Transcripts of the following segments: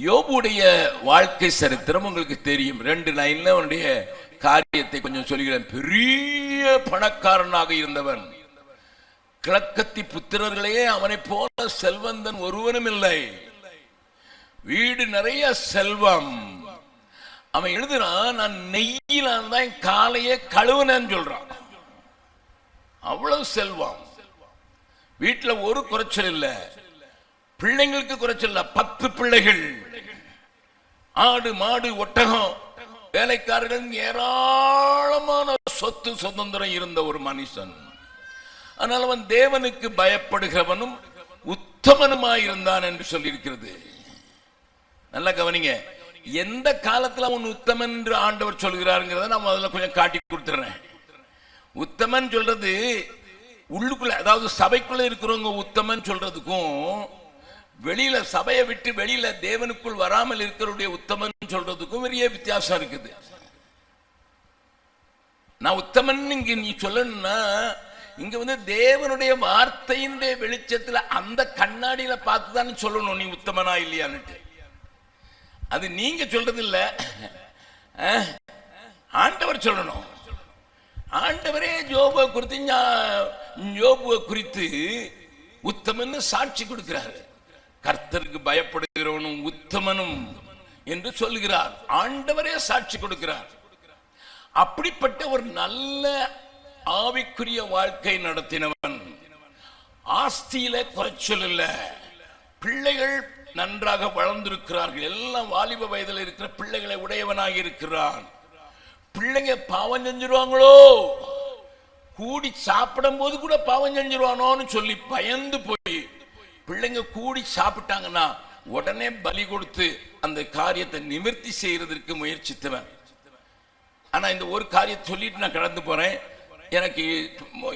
யோபுடைய வாழ்க்கை சரித்திரம் உங்களுக்கு தெரியும். ரெண்டு லைன்ல அவனுடைய காரியத்தை கொஞ்சம் சொல்கிறேன். பெரிய பணக்காரனாக இருந்தவன். கிழக்கத்தி புத்திரர்களையே அவனை போல செல்வந்தன் ஒருவனும் இல்லை. வீடு நிறைய செல்வம். அவன் எழுதுறான் நான் நெய்யிலான் தான் என் காலையே கழுவுனேன்னு சொல்றான். அவ்வளவு செல்வம். வீட்டில் ஒரு குறைச்சல் இல்லை. பிள்ளைங்களுக்கு குறைச்சல்ல பத்து பிள்ளைகள். ஆடு மாடு ஒட்டகம். வேலைக்காரர்கள் ஏராளமான சொத்து சுதந்திரம் இருந்த ஒரு மனுஷன். ஆனால் அவன் தேவனுக்கு பயப்படுகிறவனும் உத்தமனுமாயிருந்தான் என்று சொல்லியிருக்கிறது. நல்லா கவனிங்க. எந்த காலத்தில் அவன் உத்தமன் என்று ஆண்டவர் சொல்கிறாருங்கிறத நான் முதல்ல கொஞ்சம் காட்டி கொடுத்துறேன். உத்தமன் சொல்றது உள்ளுக்குள்ள அதாவது சபைக்குள்ள இருக்கிறவங்க உத்தமன் சொல்றதுக்கும் வெளியில சபையை விட்டு வெளியில தேவனுக்குள் வராமல் இருக்கிறவருடைய உத்தமன் சொல்றதுக்கும் பெரிய வித்தியாசம் இருக்குது. நான் உத்தமன் இங்க நீ சொல்லணும்னா இங்க வந்து தேவனுடைய வார்த்தையினுடைய வெளிச்சத்துல அந்த கண்ணாடியில பார்த்துதான் சொல்லணும் நீ உத்தமனா இல்லையான்னுட்டு. அது நீங்க சொல்றது இல்ல ஆண்டவர் சொல்லணும். ஆண்டவரே ஜோபுவை குறித்து ஜோபுவை குறித்து உத்தமன்னு சாட்சி கொடுக்கிறாரு. கர்த்தருக்கு பயப்படுகிறவனும் உத்தமனும் என்று சொல்கிறார். ஆண்டவரே சாட்சி கொடுக்கிறார். அப்படிப்பட்ட ஒரு நல்ல ஆவிக்குரிய வாழ்க்கை நடத்தினவன். ஆஸ்தியில குறைச்சல் இல்ல. பிள்ளைகள் நன்றாக வளர்ந்திருக்கிறார்கள். எல்லாம் வாலிப வயதில் இருக்கிற பிள்ளைகளை உடையவனாக இருக்கிறான். பிள்ளைங்க பாவம் செஞ்சிருவாங்களோ? கூடி சாப்பிடும் போது கூட பாவம் செஞ்சிருவானோன்னு சொல்லி பயந்து போய் பிள்ளைங்க கூடி சாப்பிட்டாங்கன்னா உடனே பலி கொடுத்து அந்த காரியத்தை நிவர்த்தி செய்யறதற்கு முயற்சித்துவேன். ஆனா இந்த ஒரு காரியத்தை சொல்லிட்டு நான் கடந்து போறேன். எனக்கு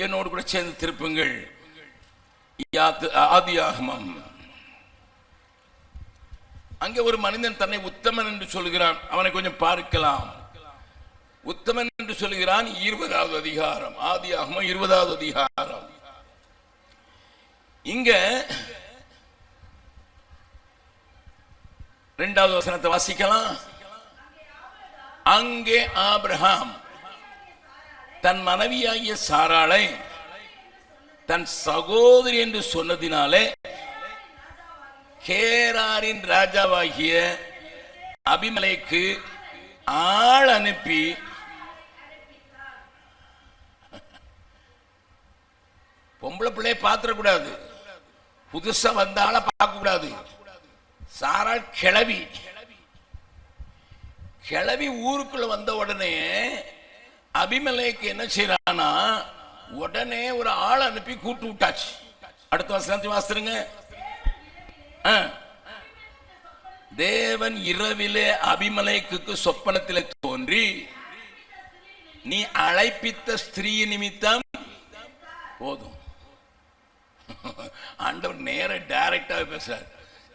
என்னோடு கூட சேர்ந்து திருப்புங்கள். ஆதி ஆதியாகமம். அங்கே ஒரு மனிதன் தன்னை உத்தமன் என்று சொல்கிறான். அவனை கொஞ்சம் பார்க்கலாம். உத்தமன் என்று சொல்கிறான் இருபதாவது அதிகாரம். ஆதியாகமம் இருபதாவது அதிகாரம். இங்க ரெண்டாவது வசனத்தை வாசிக்கலாம். அங்கே ஆபிரஹாம் தன் மனைவியாகிய சாராளை தன் சகோதரி என்று சொன்னதினாலே கேராரின் ராஜாவாகிய அபிமலைக்கு ஆள் அனுப்பி பொம்பளை பிள்ளைய பார்த்துடக்கூடாது. புதுசா வந்த ஆளை பார்க்க சாரால் கிளவி. கிளவி ஊருக்குள்ள வந்த உடனே அபிமலைக்கு என்ன செய்யறானா உடனே ஒரு ஆள் அனுப்பி கூட்டு விட்டாச்சு. அடுத்த வசனத்தை வாசிருங்க தேவன் இரவிலே அபிமலைக்கு சொப்பனத்தில் தோன்றி நீ அழைப்பித்த ஸ்திரீ நிமித்தம் போதும். ஆண்டவர் நேர டைரக்டாக பேசுறாரு.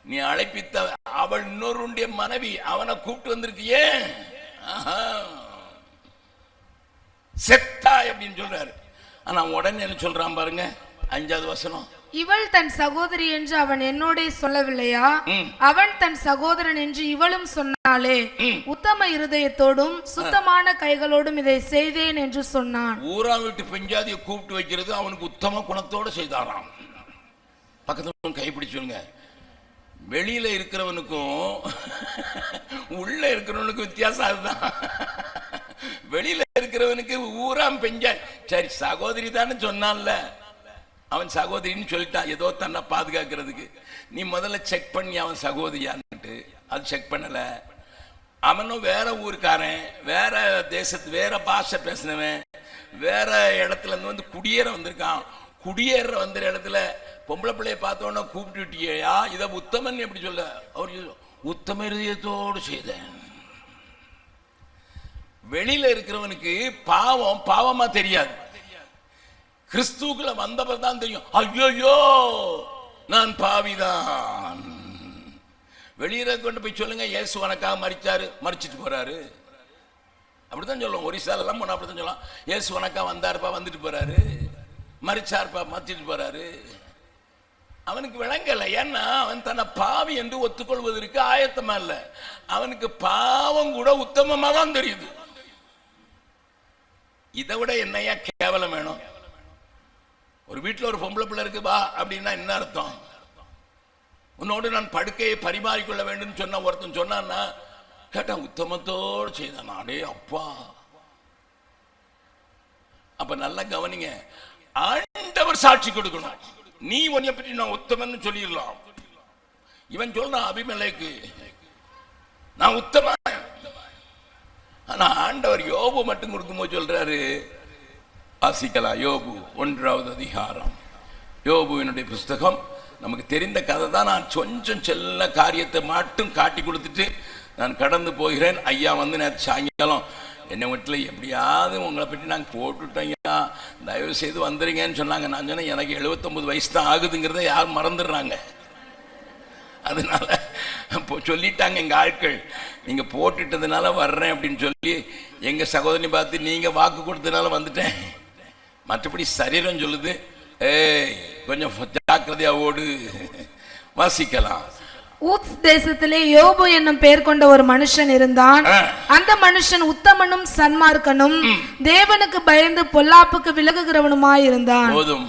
நீ அழைப்பித்த அவள் இன்னொருடைய மனைவி. அவனை கூப்பிட்டு வந்திருக்கியே. செத்தாய் அப்படின்னு சொல்றாரு. ஆனா உடனே என்ன சொல்றான் பாருங்க. அஞ்சாவது வசனம். இவள் தன் சகோதரி என்று அவன் என்னோடே சொல்லவில்லையா. அவன் தன் சகோதரன் என்று இவளும் சொன்னாளே. ம். உத்தம இருதயத்தோடும் சுத்தமான கைகளோடும் இதை செய்தேன் என்று சொன்னான். ஊரா வீட்டு பெஞ்சாதியை கூப்பிட்டு வைக்கிறது அவனுக்கு உத்தம குணத்தோட செய்தாராம். பக்கத்துல கைப்பிடிச்சு சொல்லுங்க. வெளியில் இருக்கிறவனுக்கும் உள்ள இருக்கிறவனுக்கும் வித்தியாசம் அதுதான். வெளியில் இருக்கிறவனுக்கு ஊராம் பெஞ்சா சரி சகோதரி தானே சொன்னான்ல. அவன் சகோதரின்னு சொல்லிட்டான். ஏதோ தன்னை பாதுகாக்கிறதுக்கு. நீ முதல்ல செக் பண்ணி அவன் சகோதரியான்ட்டு அது செக் பண்ணலை. அவனும் வேற ஊருக்காரன் வேற தேசத்து வேற பாஷை பேசினவன் வேற இடத்துல இருந்து வந்து குடியேற வந்திருக்கான். குடியேற வந்த இடத்துல பொம்பளை பிள்ளைய பார்த்தோன்னா கூப்பிட்டு விட்டியா இதை உத்தமன் எப்படி சொல்ல அவர் சொல்ல, உத்தம இதயத்தோடு செய்தேன். வெளியில இருக்கிறவனுக்கு பாவம் பாவமா தெரியாது. கிறிஸ்துக்குள்ள வந்தவர் தான் தெரியும். ஐயோயோ நான் பாவிதான். வெளியில கொண்டு போய் சொல்லுங்க இயேசு உனக்காக மறிச்சாரு மறிச்சிட்டு போறாரு. அப்படித்தான் சொல்லுவோம். ஒரிசாலெல்லாம் எல்லாம் அப்படிதான் அப்படித்தான் சொல்லலாம் இயேசு உனக்கா வந்தாருப்பா வந்துட்டு போறாரு. மறிச்சாருப்பா மறிச்சிட்டு போறாரு. அவனுக்கு விளங்கல. ஏன்னா அவன் தன்னை பாவி என்று ஒத்துக்கொள்வதற்கு ஆயத்தமா இல்ல. அவனுக்கு பாவம் கூட உத்தமமா தான் தெரியுது. இதை விட என்னையா கேவலம் வேணும்? ஒரு வீட்டில் ஒரு பொம்பளை பிள்ளை இருக்கு வா அப்படின்னா என்ன அர்த்தம்? உன்னோடு நான் படுக்கையை பரிமாறிக்கொள்ள வேண்டும் சொன்ன ஒருத்தன் சொன்னான்னா கேட்டா உத்தமத்தோடு செய்தான். அடே அப்பா. அப்ப நல்லா கவனிங்க. ஆண்டவர் சாட்சி கொடுக்கணும். நீ உன்னை பற்றி நான் உத்தமன் சொல்லிடலாம். இவன் சொல்றான் அபிமலைக்கு நான் உத்தம ஆனா ஆண்டவர் யோபு மட்டும் கொடுக்கும்போது சொல்றாரு வாசிக்கலாம் யோபு ஒன்றாவது அதிகாரம். யோபுவினுடைய புஸ்தகம் நமக்கு தெரிந்த கதை தான். நான் கொஞ்சம் செல்ல காரியத்தை மட்டும் காட்டி கொடுத்துட்டு நான் கடந்து போகிறேன். ஐயா வந்து நேற்று சாயங்காலம் என்னை வீட்டில் எப்படியாவது உங்களை பற்றி நாங்கள் போட்டுட்டோம் தயவு செய்து வந்துடுங்கன்னு சொன்னாங்க. நான் சொன்னேன் எனக்கு 79 வயசு தான் ஆகுதுங்கிறத யாரும் மறந்துடுறாங்க? அதனால் இப்போ சொல்லிட்டாங்க எங்கள் ஆட்கள். நீங்கள் போட்டுட்டதுனால வர்றேன் அப்படின்னு சொல்லி எங்கள் சகோதரி பார்த்து நீங்கள் வாக்கு கொடுத்ததுனால வந்துட்டேன். மற்றபடி சரீரம் சொல்லுது ஏய் கொஞ்சம் ஜாக்கிரதையாக ஓடு. வாசிக்கலாம். ஊத்ஸ் தேசத்திலே யோபு என்னும் பெயர் கொண்ட ஒரு மனுஷன் இருந்தான். அந்த மனுஷன் உத்தமனும் சன்மார்க்கனும் தேவனுக்கு பயந்து பொல்லாப்புக்கு விலகுகிறவனுமாய் இருந்தான். போதும்.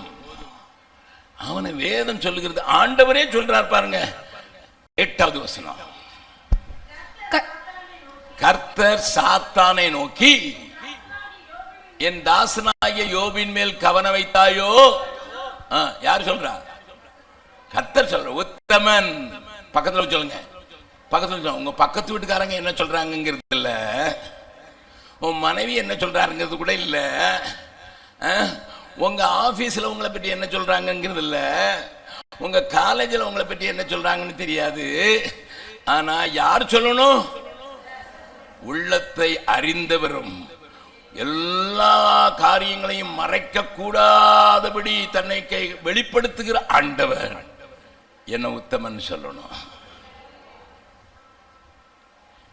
அவனை வேதம் சொல்லுகிறது. ஆண்டவரே சொல்றார் பாருங்க. எட்டாவது வசனம். கர்த்தர் சாத்தானை நோக்கி என் தாசனாகிய யோபின் மேல் கவனம் வைத்தாயோ? யார் சொல்றா? கர்த்தர் சொல்ற உத்தமன். பக்கத்தில் சொல்லுங்க. பக்கத்தில் சொல்லுங்க. உங்க பக்கத்து வீட்டுக்காரங்க என்ன சொல்கிறாங்கங்கிறது இல்ல உன் மனைவி என்ன சொல்றாருங்கிறது கூட இல்ல. ஆ? உங்க ஆபீஸ்ல உங்களை பற்றி என்ன சொல்கிறாங்கங்கிறது இல்ல உங்க காலேஜில் உங்களை பற்றி என்ன சொல்றாங்கன்னு தெரியாது. ஆனா யார் சொல்லணும்? உள்ளத்தை அறிந்தவரும். எல்லா காரியங்களையும் மறைக்க கூடாதபடி தன்னை கை வெளிப்படுத்துகிற ஆண்டவர். என்ன உத்தமன் சொல்லணும்.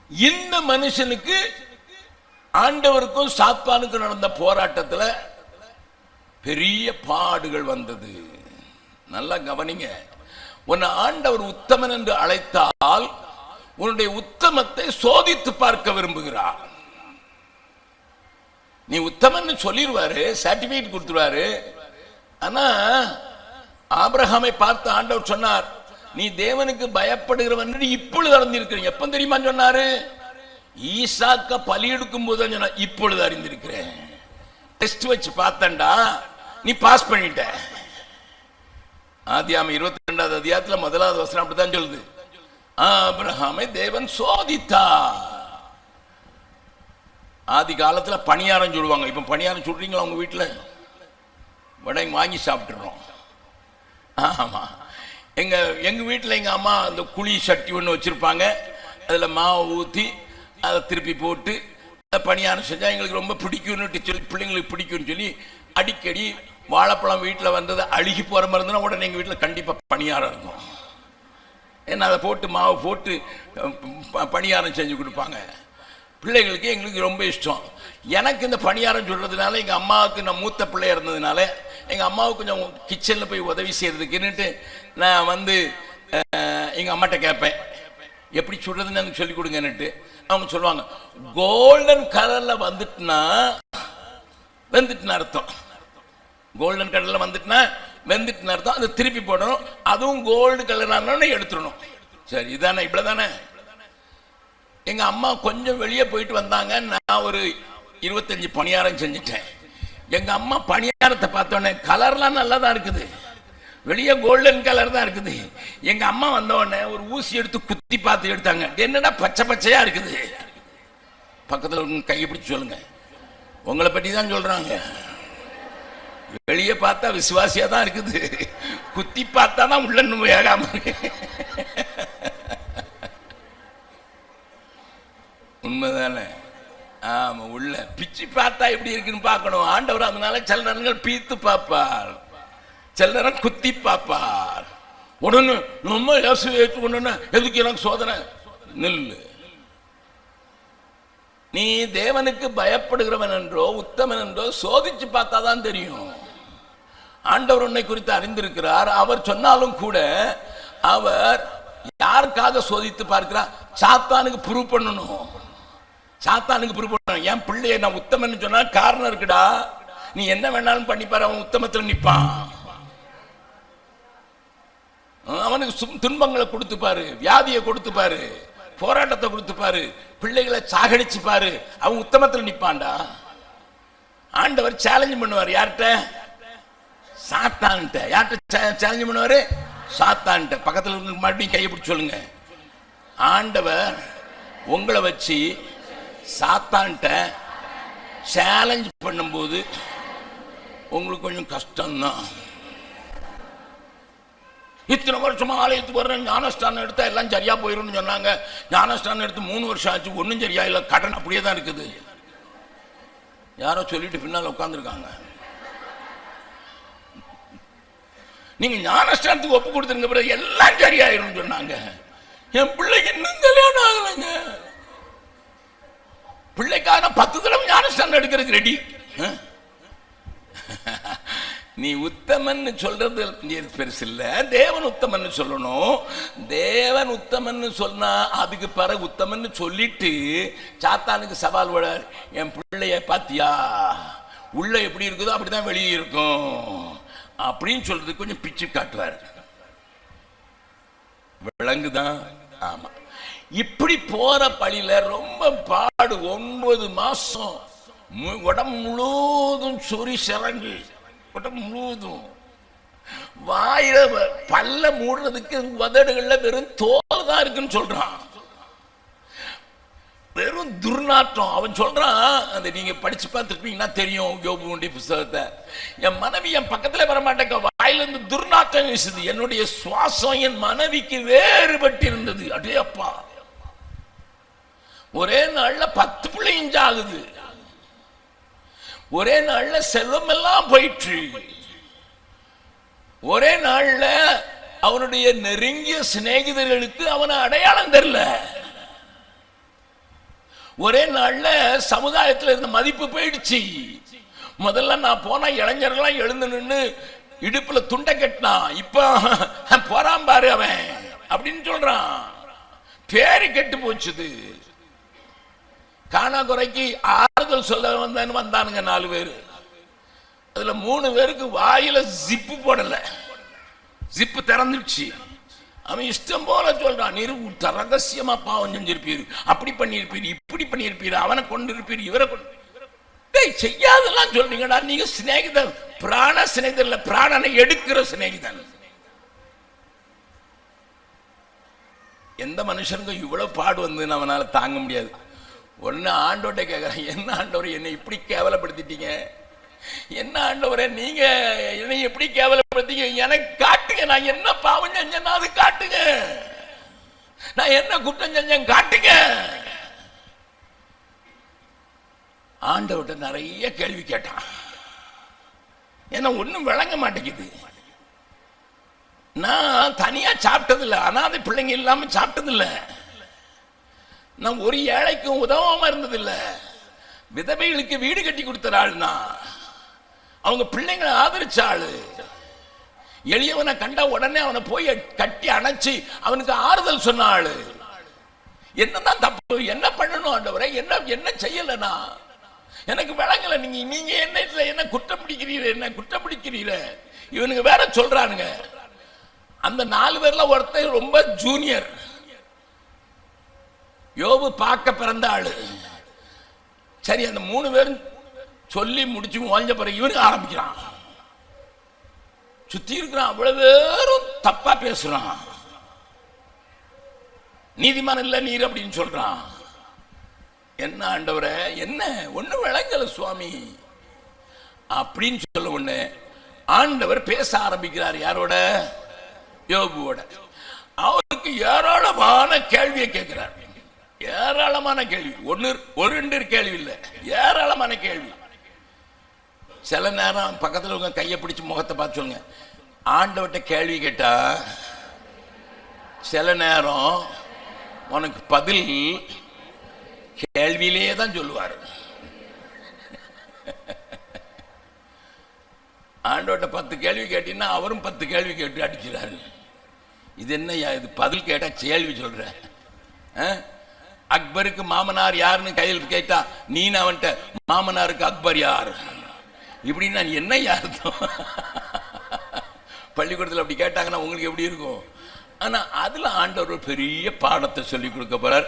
இந்த மனுஷனுக்கு ஆண்டவருக்கும் சாத்தானுக்கும் நடந்த போராட்டத்தில் பெரிய பாடுகள் வந்தது. நல்லா கவனிங்க. உன்னை ஆண்டவர் உத்தமன் என்று அழைத்தால் உன்னுடைய உத்தமத்தை சோதித்து பார்க்க விரும்புகிறார். நீ உத்தமன்னு சொல்லிடுவாரு சர்டிபிகேட் கொடுத்துருவாரு. ஆனா ஆபிரகாமை பார்த்து ஆண்டவர் சொன்னார் நீ தேவனுக்கு பயப்படுகிறவன் இப்பொழுது அறிந்திருக்கிறீங்க எப்ப தெரியுமா சொன்னாரு? ஈசாக்க பலி எடுக்கும் போது சொன்ன இப்பொழுது அறிந்திருக்கிறேன். டெஸ்ட் வச்சு பார்த்தேன்டா நீ பாஸ் பண்ணிட்ட. ஆதியாம இருபத்தி ரெண்டாவது அதிகாரத்துல முதலாவது வசனம் அப்படிதான் சொல்லுது. ஆபிரஹாமை தேவன் சோதித்தா ஆதி காலத்துல பணியாரம் சுடுவாங்க இப்ப பணியாரம் சொல்றீங்களா உங்க வீட்டுல? வடை வாங்கி சாப்பிட்டுறோம். ஆமாம் எங்கள் எங்கள் வீட்டில் எங்கள் அம்மா அந்த குழி சட்டி ஒன்று வச்சுருப்பாங்க. அதில் மாவை ஊற்றி அதை திருப்பி போட்டு அதை பணியாரம் செஞ்சால் எங்களுக்கு ரொம்ப பிடிக்கும்னு சொல்லி பிள்ளைங்களுக்கு பிடிக்கும்னு சொல்லி அடிக்கடி வாழைப்பழம் வீட்டில் வந்தது அழுகி போகிற மாதிரி இருந்தால் உடனே எங்கள் வீட்டில் கண்டிப்பாக பணியாரம் இருக்கும். ஏன்னா அதை போட்டு மாவு போட்டு பணியாரம் செஞ்சு கொடுப்பாங்க. பிள்ளைகளுக்கு எங்களுக்கு ரொம்ப இஷ்டம். எனக்கு இந்த பணியாரம் சொல்கிறதுனால எங்கள் அம்மாவுக்கு நான் மூத்த பிள்ளை இருந்ததுனால எங்கள் அம்மாவுக்கு கொஞ்சம் கிச்சனில் போய் உதவி செய்கிறதுக்குன்னுட்டு நான் வந்து எங்கள் அம்மாட்ட கேட்பேன். எப்படி சுடுறதுன்னு எனக்கு சொல்லிக் கொடுங்கன்னுட்டு. அவங்க சொல்லுவாங்க கோல்டன் கலரில் வந்துட்டுனா வெந்துட்டுன்னு அர்த்தம். கோல்டன் கலரில் வந்துட்டுனா வெந்துட்டுன்னு அர்த்தம். அதை திருப்பி போடணும். அதுவும் கோல்டு கலரானோன்னு எடுத்துடணும். சரி இதானே இவ்வளோ தானே எங்கள் அம்மா கொஞ்சம் வெளியே போயிட்டு வந்தாங்க. நான் ஒரு இருபத்தஞ்சி பணியாரம் செஞ்சுட்டேன். எங்கள் அம்மா பணியாரத்தை பார்த்தோன்னே கலர்லாம் நல்லா தான் இருக்குது. வெளியே கோல்டன் கலர் தான் இருக்குது. எங்கள் அம்மா வந்தோடனே ஒரு ஊசி எடுத்து குத்தி பார்த்து எடுத்தாங்க. என்னடா பச்சை பச்சையாக இருக்குது? பக்கத்தில் கையை பிடிச்சி சொல்லுங்க. உங்களை பற்றி தான் சொல்கிறாங்க வெளியே பார்த்தா விசுவாசியாக தான் இருக்குது. குத்தி பார்த்தா தான் உள்ள வேகாமல் இருக்கு. உண்மைதானே? ஆமா உள்ள. பிச்சு பார்த்தா எப்படி இருக்குன்னு பார்க்கணும். ஆண்டவர் அதனால சில நேரங்கள் பீத்து பார்ப்பார். சில நேரம் குத்தி பார்ப்பார். உடனே நம்ம இயேசு ஏற்றுக்கொண்டோன்னா எதுக்கு எனக்கு சோதனை? நில்லு. நீ தேவனுக்கு பயப்படுகிறவன் என்றோ உத்தமன் என்றோ சோதிச்சு பார்த்தா தான் தெரியும். ஆண்டவர் உன்னை குறித்து அறிந்திருக்கிறார். அவர் சொன்னாலும் கூட அவர் யாருக்காக சோதித்து பார்க்கிறார்? சாத்தானுக்கு ப்ரூவ் பண்ணணும். சாத்தானுக்கு ப்ரூவ் பண்ணணும் என் பிள்ளைய நான் உத்தமன்னு சொன்னா காரணம் இருக்குடா. நீ என்ன வேணாலும் பண்ணிப்பாரு அவன் உத்தமத்தில் நிற்பான் அவனுக்கு சும்- துன்பங்களை கொடுத்துப்பாரு வியாதியை கொடுத்துப்பாரு போராட்டத்தை கொடுத்துப்பாரு பிள்ளைகளை சாகடிச்சுப்பாரு அவன் உத்தமத்தில் நிற்பான்டா ஆண்டவர் சேலஞ்ச் பண்ணுவார் யார்கிட்ட? சாத்தான்ட்ட யார்கிட்ட சேலஞ்சு பண்ணுவார்? சாத்தான்ட்ட பக்கத்தில் இருந்து மறுபடியும் கையை பிடிச்சி சொல்லுங்க. ஆண்டவர் உங்களை வச்சு சாத்தான்ட்ட சேலஞ்ச் பண்ணும்போது உங்களுக்கு கொஞ்சம் கஷ்டம்தான். இத்தனை வருஷமா ஆலயத்துக்கு வர்றேன் ஞானஸ்தானம் எடுத்தா எல்லாம் சரியா போயிடும்னு சொன்னாங்க. ஞானஸ்தானம் எடுத்து மூணு வருஷம் ஆச்சு ஒன்றும் சரியா இல்லை கடன் அப்படியே தான் இருக்குது. யாரோ சொல்லிட்டு பின்னால் உட்காந்துருக்காங்க நீங்க ஞானஸ்தானத்துக்கு ஒப்பு கொடுத்துருங்க பிறகு எல்லாம் சரியாயிரும்னு சொன்னாங்க. என் பிள்ளைக்கு இன்னும் கல்யாணம் ஆகலைங்க. பிள்ளைக்கான பத்து தடவை ஞானஸ்தானம் எடுக்கிறதுக்கு ரெடி நீ உத்தமன்னு சொல்றது பெருசு இல்ல. தேவன் உத்தமன்னு சொல்லணும். தேவன் உத்தமன்னு சொன்னா அதுக்கு பிறகு உத்தமன்னு சொல்லிட்டு சாத்தானுக்கு சவால் விட என் பிள்ளைய பாத்தியா? உள்ள எப்படி இருக்குதோ அப்படிதான் வெளியே இருக்கும். அப்படின்னு சொல்றது கொஞ்சம் பிச்சு காட்டுவார். விலங்குதான். ஆமா. இப்படி போற பழியில ரொம்ப பாடு. ஒன்பது மாசம் மு- உடம்பு முழுவதும் சொறி சிறங்கு. உடம்பு முழுவதும் வாயில பல்ல மூடுறதுக்கு உதடுகள்ல வெறும் தோல் தான் இருக்குன்னு சொல்றான். வெறும் துர்நாற்றம். அவன் சொல்றான் அந்த நீங்க படிச்சு பார்த்துருப்பீங்கன்னா தெரியும் யோபுண்டி புஸ்தகத்தை. என் மனைவி என் பக்கத்துல வர மாட்டேங்க வாயிலிருந்து துர்நாற்றம் வீசுது. என்னுடைய சுவாசம் என் மனைவிக்கு வேறுபட்டு இருந்தது அடே அப்பா ஒரே நாள்ல பத்து பிள்ளையும் ஆகுது ஒரே நாள்ல செல்வம் எல்லாம் போயிற்று. ஒரே நாள்ல அவனுடைய நெருங்கிய சிநேகிதர்களுக்கு அவனை அடையாளம் தெரியல. ஒரே நாள்ல சமுதாயத்துல இருந்த மதிப்பு போயிடுச்சு. முதல்ல நான் போனா இளைஞர்கள்லாம் எழுந்து நின்னு இடுப்புல துண்டை கட்டினான் இப்ப போறான் பாரு அவன் அப்படின்னு சொல்றான். பேரு கெட்டு போச்சுது. காணாக்குறைக்கு ஆறுதல் சொல்ல வந்தேன்னு வந்தானுங்க நாலு பேர். அதுல மூணு பேருக்கு வாயில ஜிப்பு போடல. ஜிப்பு திறந்துடுச்சு. அவன் இஷ்டம் போல சொல்றான் நீர் ரகசியமா பாவம் செஞ்சிருப்பீர். அப்படி பண்ணியிருப்பீர் இப்படி பண்ணியிருப்பீர் அவனை கொண்டு இருப்பீர் இவரை கொண்டு டேய் செய்யாதெல்லாம் சொல்றீங்கடா. நீங்க சிநேகிதன் பிராண சிநேகிதன் இல்ல பிராணனை எடுக்கிற சிநேகிதன் எந்த மனுஷனுக்கும் இவ்வளவு பாடு வந்து அவனால தாங்க முடியாது. ஒன்னு ஆண்டோட்ட கேட்குறேன் என்ன ஆண்டவர் என்னை இப்படி கேவலப்படுத்திட்டீங்க? என்ன ஆண்டவரே நீங்க என்னை எப்படி கேவலப்படுத்தீங்க எனக்கு காட்டுங்க நான் என்ன பாவம் செஞ்சேன்னா அது காட்டுங்க. நான் என்ன குற்றம் செஞ்சேன் காட்டுங்க. ஆண்டவர்கிட்ட நிறைய கேள்வி கேட்டான். ஏன்னா ஒன்றும் விளங்க மாட்டேங்குது. நான் தனியாக சாப்பிட்டதில்லை. ஆனால் அனாதை பிள்ளைங்க இல்லாமல் சாப்பிட்டதில்லை. நான் ஒரு ஏழைக்கும் உதவாம இருந்ததில்லை. விதவைகளுக்கு வீடு கட்டி கொடுத்த அவங்க பிள்ளைங்களை ஆதரிச்ச ஆளு. எளியவனை கண்ட உடனே அவனை போய் கட்டி அணைச்சு அவனுக்கு ஆறுதல் சொன்ன ஆளு. என்னதான் தப்பு என்ன பண்ணணும் ஆண்டவரை என்ன என்ன செய்யலனா? எனக்கு விளங்கல நீங்க நீங்க என்ன என்ன குற்றம் பிடிக்கிறீர என்ன குற்றம் பிடிக்கிறீர? இவனுங்க வேற சொல்றானுங்க. அந்த நாலு பேர்ல ஒருத்தன் ரொம்ப ஜூனியர் யோபு பார்க்க பிறந்த ஆளு. சரி அந்த மூணு பேரும் சொல்லி முடிச்சு ஓஞ்ச பிறகு இவனுக்கு ஆரம்பிக்கிறான். சுத்தி இருக்கிறான் அவ்வளவு பேரும் தப்பா பேசுறான். நீதிமான் இல்ல நீர் அப்படின்னு சொல்றான். என்ன ஆண்டவரே என்ன? ஒண்ணு விளங்கல சுவாமி. அப்படின்னு சொல்ல ஒண்ணு ஆண்டவர் பேச ஆரம்பிக்கிறார் யாரோட? யோபுவோட. அவருக்கு ஏராளமான கேள்வியை கேட்கிறார். ஏராளமான கேள்வி. ஒன்று ஒரு ரெண்டு கேள்வி இல்லை. ஏராளமான கேள்வி. சில நேரம் பக்கத்தில் உங்க கையை பிடிச்சி முகத்தை பார்த்து சொல்லுங்க. ஆண்டவர்கிட்ட கேள்வி கேட்டா சில நேரம் உனக்கு பதில் கேள்வியிலேயே தான் சொல்லுவார். ஆண்டோட்ட பத்து கேள்வி கேட்டீங்கன்னா அவரும் பத்து கேள்வி கேட்டு அடிக்கிறாரு. இது என்ன இது பதில் கேட்டால் கேள்வி சொல்கிறேன் ஆ? அக்பருக்கு மாமனார் யாருன்னு கையில் கேட்டா நீ அவன்கிட்ட மாமனாருக்கு அக்பர் யார்? இப்படின்னு நான் என்ன அர்த்தம்? பள்ளிக்கூடத்தில் அப்படி கேட்டாங்கன்னா உங்களுக்கு எப்படி இருக்கும்? ஆனா அதுல ஆண்டவர் பெரிய பாடத்தை சொல்லி கொடுக்க போறார்.